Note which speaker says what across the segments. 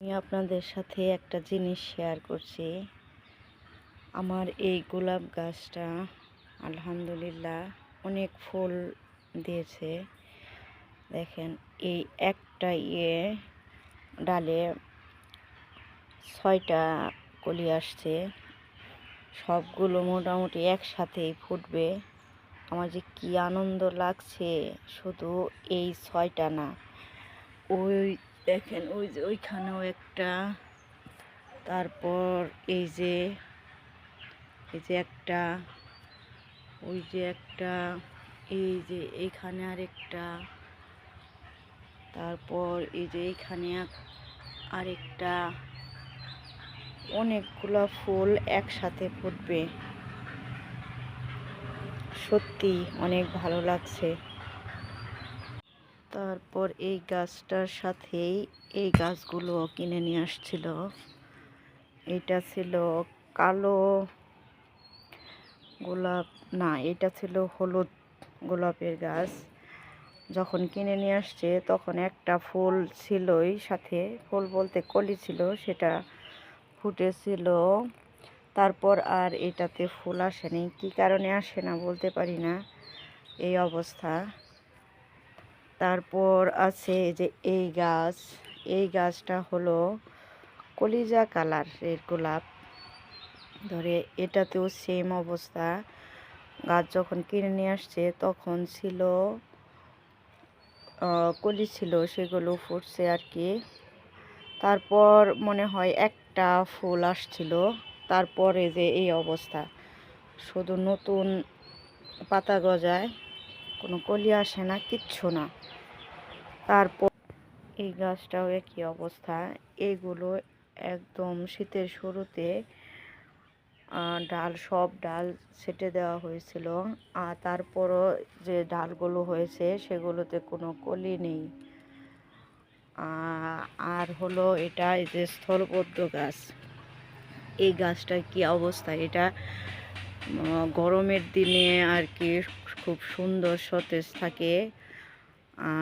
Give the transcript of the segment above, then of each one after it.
Speaker 1: আমি আপনাদের সাথে একটা জিনিস শেয়ার করছি। আমার এই গোলাপ গাছটা আলহামদুলিল্লাহ অনেক ফুল দিয়েছে। দেখেন, এই একটা ইয়ে ডালে ছয়টা কলি আসছে। সবগুলো মোটামুটি একসাথেই ফুটবে। আমার যে কি আনন্দ লাগছে, শুধু এই ছয়টা না, ওই দেখেন, ওই যে ওইখানেও একটা। তারপর এই যে এই যে একটা, ওই যে একটা, এই যে এইখানে আরেকটা। তারপর এই যে এইখানে আরেকটা। অনেকগুলো ফুল একসাথে ফুটবে। সত্যি অনেক ভালো লাগছে। তারপর এই গাছটার সাথেই এই গাছগুলো কিনে নিয়ে আসছিল। এটা ছিল কালো গোলাপ, না, এটা ছিল হলুদ গোলাপের গাছ। যখন কিনে নিয়ে আসছে, তখন একটা ফুল ছিলই সাথে, ফুল বলতে কলি ছিল, সেটা ফুটেছিল। তারপর আর এটাতে ফুল আসেনি। কী কারণে আসে না বলতে পারি না। এই অবস্থা। তারপর আছে যে এই গাছ। এই গাছটা হলো কলিজা কালারের গোলাপ। ধরে এটাতেও সেম অবস্থা। গাছ যখন কিনে নিয়ে আসছে, তখন ছিল কলি ছিল, সেগুলো ফুটছে আর কি। তারপর মনে হয় একটা ফুল আসছিল। তারপরে যে এই অবস্থা। শুধু নতুন পাতা গজায়। কোনো কলি আসে না, কিচ্ছু না। তারপর এই গাছটাও একই অবস্থা। এইগুলো একদম শীতের শুরুতে ডাল, সব ডাল ছেটে দেওয়া হয়েছিল। আর তারপরও যে ডালগুলো হয়েছে, সেগুলোতে কোনো কলি নেই। আর হলো এটা এই যে স্থলবদ্ধ গাছ। এই গাছটার কি অবস্থা? এটা গরমের দিনে আর কি খুব সুন্দর সতেজ থাকে।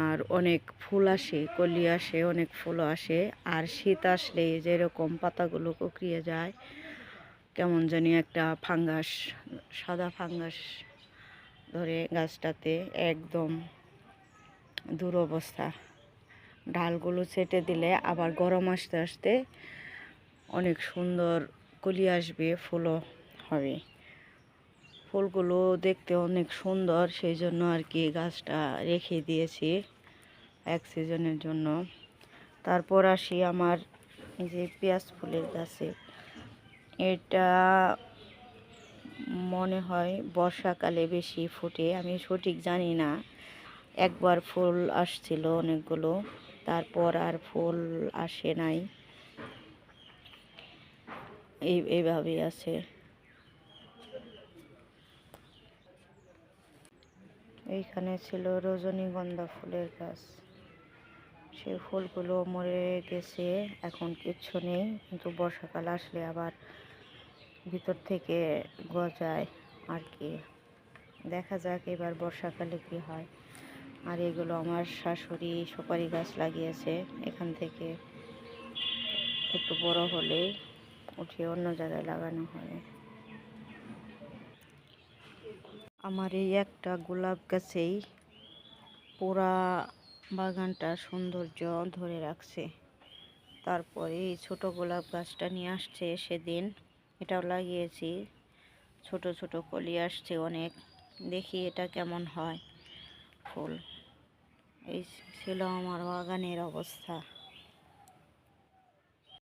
Speaker 1: আর অনেক ফুল আসে, কলি আসে, অনেক ফুলও আসে। আর শীত আসলে যেরকম পাতাগুলো কুকড়িয়ে যায়, কেমন জানি একটা ফাঙ্গাস, সাদা ফাঙ্গাস ধরে গাছটাতে একদম দুরবস্থা। ডালগুলো ছেটে দিলে আবার গরম আসতে আসতে অনেক সুন্দর কলি আসবে, ফুলও হবে। ফুলগুলো দেখতে অনেক সুন্দর, সেই জন্য আর কি গাছটা রেখে দিয়েছি এক সিজনের জন্য। তারপর আসি আমার এই যে পেঁয়াজ ফুলের গাছে। এটা মনে হয় বর্ষাকালে বেশি ফোটে, আমি সঠিক জানি না। একবার ফুল আসছিল অনেকগুলো, তারপর আর ফুল আসে নাই। এই, এইভাবেই আছে। এইখানে ছিল রজনীগন্ধা ফুলের গাছ। সেই ফুলগুলো মরে গেছে, এখন কিচ্ছু নেই, কিন্তু বর্ষাকাল আসলে আবার ভিতর থেকে গজায় আর কি। দেখা যাক এবার বর্ষাকালে কি হয়। আর এগুলো আমার শাশুড়ি সুপারি গাছ লাগিয়েছে, এখান থেকে একটু বড় হলেই উঠিয়ে অন্য জায়গায় লাগানো হবে আমার এই একটা গোলাপ গাছেই পুরা বাগানটা সৌন্দর্য ধরে রাখছে। তারপরে এই ছোটো গোলাপ গাছটা নিয়ে আসছে সেদিন। এটাও লাগিয়েছি। ছোট ছোট কলি আসছে অনেক। দেখি এটা কেমন হয়। ফুল। এই ছিল আমার বাগানের অবস্থা।